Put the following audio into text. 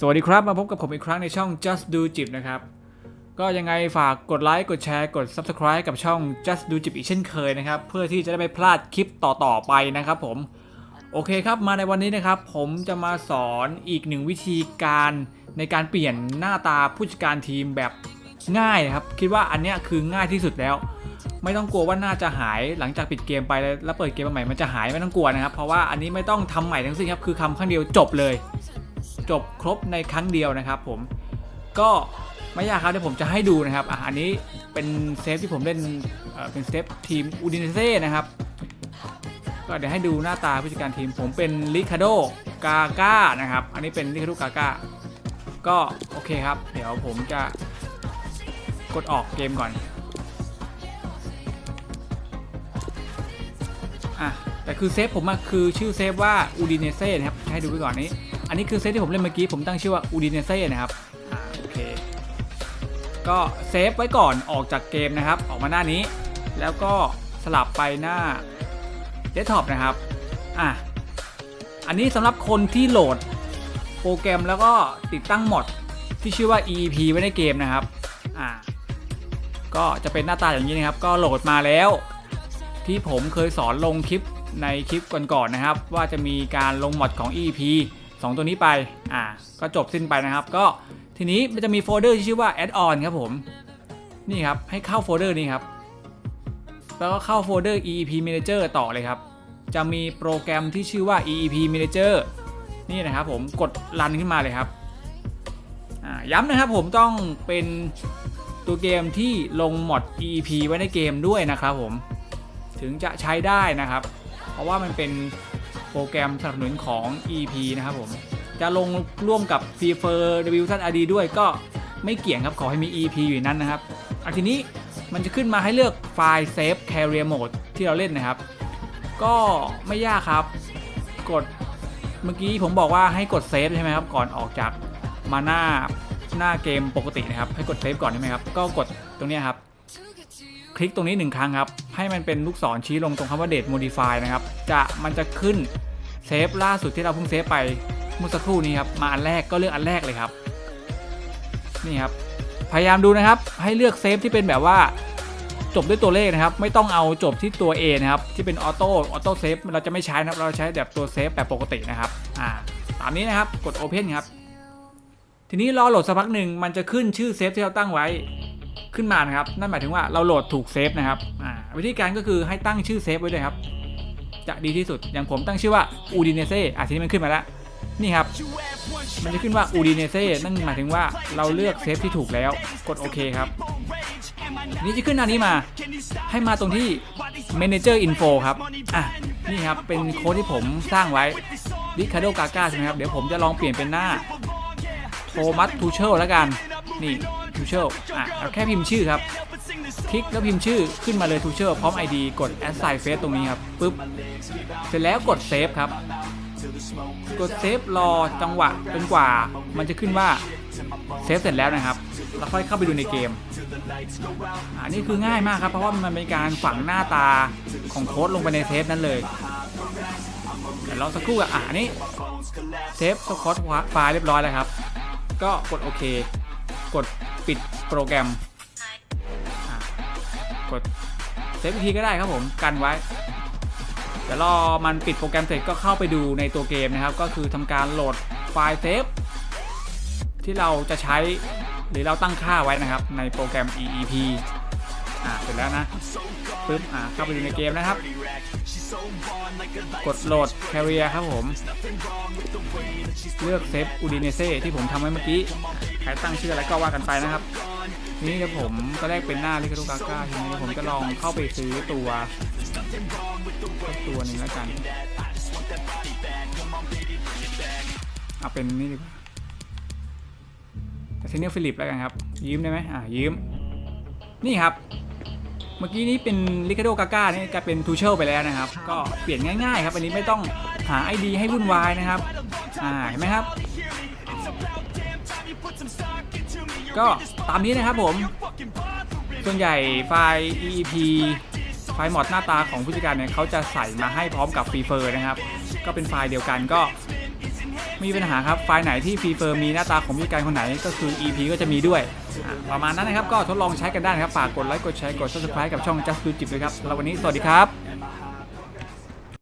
สวัสดีครับ มาพบกับผมอีกครั้งในช่อง just do jib นะครับ ก็ยังไงฝากกดไลค์กดแชร์กด subscribe กับช่อง just do jib อีกเช่นเคยนะครับ เพื่อที่จะได้ไม่พลาดคลิปต่อๆไปนะครับผมโอเคครับมาในวันนี้นะครับ ผมจะมาสอนอีกหนึ่งวิธีการในการเปลี่ยนหน้าตาผู้จัดการทีมแบบง่ายนะครับ คิดว่าอันเนี้ยคือง่ายที่สุดแล้ว ไม่ต้องกลัวว่าน่าจะหายหลังจากปิดเกมไปแล้วเปิดเกมมาใหม่มันจะหายไม่ต้องกลัวนะครับ เพราะว่าอันนี้ไม่ต้องทำใหม่ทั้งสิ้นครับคือคำครั้งเดียวจบเลย จบครบในครั้งเดียวนะครับผมก็ไม่ยากครับเดี๋ยวผมจะให้ดูนะครับอะอันนี้เป็นเซฟที่ผมเล่นเเป็นเซฟทีมอูดินเซ่นะครับก็เดี๋ยวให้ดูหน้าตาผู้จัดการทีมผมเป็นลิคาโดกาก้านะครับ อันนี้เป็นลิคาโดกาก้าก็โอเคครับ เดี๋ยวผมจะกดออกเกมก่อนอะ แต่คือเซฟผมอะคือชื่อเซฟว่าอูดิเนเซ่นะครับให้ดูไปก่อนนี้ อันนี้คือเซฟที่ผมเล่นเมื่อกี้ผมตั้งชื่อว่าอูดิเนเซ่นะครับอ่าโอเคก็เซฟไว้ก่อนออกจากเกมนะครับ ออกมาหน้านี้ แล้วก็สลับไปหน้าเดสก์ท็อปนะครับอะอันนี้สำหรับคนที่โหลดโปรแกรมแล้วก็ติดตั้งมอดที่ชื่อว่า EEP ไว้ในเกมนะครับอ่าก็จะเป็นหน้าตาอย่างนี้นะครับ ก็โหลดมาแล้ว ที่ผมเคยสอนลงคลิป ในคลิปก่อนๆนะครับ ว่าจะมีการลงมอดของ EEP 2 ตัวนี้ไปอ่าก็จบสิ้นไปนะครับ ก็ทีนี้มันจะมีโฟลเดอร์ที่ชื่อว่า add on ครับผมนี่ครับให้เข้าโฟลเดอร์นี้ครับแล้วก็เข้าโฟลเดอร์ EEP Manager ต่อเลยครับ จะมีโปรแกรมที่ชื่อว่า EEP Manager นี่นะครับผมกดรันขึ้นมาเลยครับอ่าย้ำนะครับผมต้องเป็นตัวเกมที่ลงมอด EEP ไว้ในเกมด้วยนะครับผมถึงจะใช้ได้นะครับ ราะว่ามันเป็นโปรแกรมสนับสนุนของ EP นะครับผม จะลงร่วมกับ f r e e f e r w s RD ด้วยก็ไม่เกี่ยงครับ ขอให้มี EP อยู่นั้นนะครับอันทีนี้มันจะขึ้นมาให้เลือกไฟล์ Save Carrier Mode ที่เราเล่นนะครับ ก็ไม่ยากครับ กดเมื่อกี้ผมบอกว่าให้กดเซฟใช่ไหมครับ ก่อนออกจากมาหน้าหน้าเกมปกตินะครับ ให้กดเซฟก่อนใช่ไหมครับ ก็กดตรงนี้ครับ คลิกตรงนี้หนึ่งครั้งครับ ให้มันเป็นลูกศรชี้ลงตรงคำว่า date modify นะครับ จะมันจะขึ้นเซฟล่าสุดที่เราเพิ่งเซฟไปเมื่อสักครู่นี้ครับมาอันแรกก็เลือกอันแรกเลยครับ นี่ครับ พยายามดูนะครับ ให้เลือกเซฟที่เป็นแบบว่าจบด้วยตัวเลขนะครับ ไม่ต้องเอาจบที่ตัว A นะครับ ที่เป็นออโต้ออโต้เซฟเราจะไม่ใช้นะครับ เราใช้แบบตัวเซฟแบบปกตินะครับอ่าตามนี้นะครับกด Open ครับ ทีนี้รอโหลดสักพักหนึ่งมันจะขึ้นชื่อเซฟที่เราตั้งไว้ ขึ้นมานะครับ นั่นหมายถึงว่าเราโหลดถูกเซฟนะครับวิธีการก็คือให้ตั้งชื่อเซฟไว้เลยครับ จะดีที่สุดอย่างผมตั้งชื่อว่า Udinese อะทีนี้มันขึ้นมาแล้วนี่ครับ มันจะขึ้นว่า Udinese นั่นหมายถึงว่าเราเลือกเซฟที่ถูกแล้ว กดโอเคครับ นี่จะขึ้นหน้านี้มา ให้มาตรงที่ Manager Info ครับ อะ นี่ครับ เป็นโค้ดที่ผมสร้างไว้ Ricardo Gaga ใช่ไหมครับ เดี๋ยวผมจะลองเปลี่ยนเป็นหน้า โทมัสทูเชลแล้วกัน นี่ เชลอะเราแค่พิมพ์ชื่อครับ คลิกแล้วพิมพ์ชื่อขึ้นมาเลยทูเชลพร้อม ID กด add sign face ตรงนี้ครับปุ๊บ เสร็จแล้วกดเซฟครับ กดเซฟรอจังหวะจนกว่า มันจะขึ้นว่าเซฟเสร็จแล้วนะครับแล้วค่อยเข้าไปดูในเกมอ่านี่คือง่ายมากครับ เพราะว่ามันเป็นการฝังหน้าตาของโค้ดลงไปในเซฟนั้นเลยเดี๋ยวรอสักครู่อะอ่านี่เซฟสกอตไฟล์เรียบร้อยแล้วครับ ก็กดโอเค กด ปิดโปรแกรมกดเซฟอีกทีก็ได้ครับผมกันไว้เดี๋ยวรอมันปิดโปรแกรมเสร็จก็เข้าไปดูในตัวเกมนะครับ ก็คือทำการโหลดไฟล์เซฟที่เราจะใช้หรือเราตั้งค่าไว้นะครับในโปรแกรม EEP อ่าเสร็จแล้วนะปึ๊บอ่าเข้าไปดูในเกมนะครับ กดโหลด Carrier ครับผม เลือกเซฟอูดิเนเซ่ที่ผมทำไว้เมื่อกี้ ใครตั้งชื่ออะไรก็ว่ากันไปนะครับ นี่ครับผมก็แรกเป็นหน้าลิคาโดกาก้าทีนี้ผมจะลองเข้าไปซื้อตัวตัวหนึ่งแล้วกันเอาเป็นนี่ดีกว่าแต่เซเนียลฟิลิปแล้วกันครับ ยืมได้ไหมอ่ายืม นี่ครับ เมื่อกี้นี้เป็นลิคาโดกาก้านี่กลายเป็นทูเชลไปแล้วนะครับ ก็เปลี่ยนง่ายๆครับ อันนี้ไม่ต้องหา ID ให้วุ่นวายนะครับ อ่า เห็นไหมครับ ก็ตามนี้นะครับผม ส่วนใหญ่ไฟล์ EEP ไฟล์มอดหน้าตาของผู้จัดการเนี่ยเขาจะใส่มาให้พร้อมกับฟรีเฟอร์นะครับ ก็เป็นไฟล์เดียวกันก็ ม่มีปัญหาครับไฟล์ไหนที่ฟรีเฟอร์มีหน้าตาของผู้จัดการคนไหนก็คือ EP ก็จะมีด้วย ประมาณนั้นนะครับ ก็ทดลองใช้กันได้นะครับ ฝากกดไลค์กดแชร์กด subscribe กับช่อง Just Do Jib ด้วยครับสำหรับวันนี้สวัสดีครับ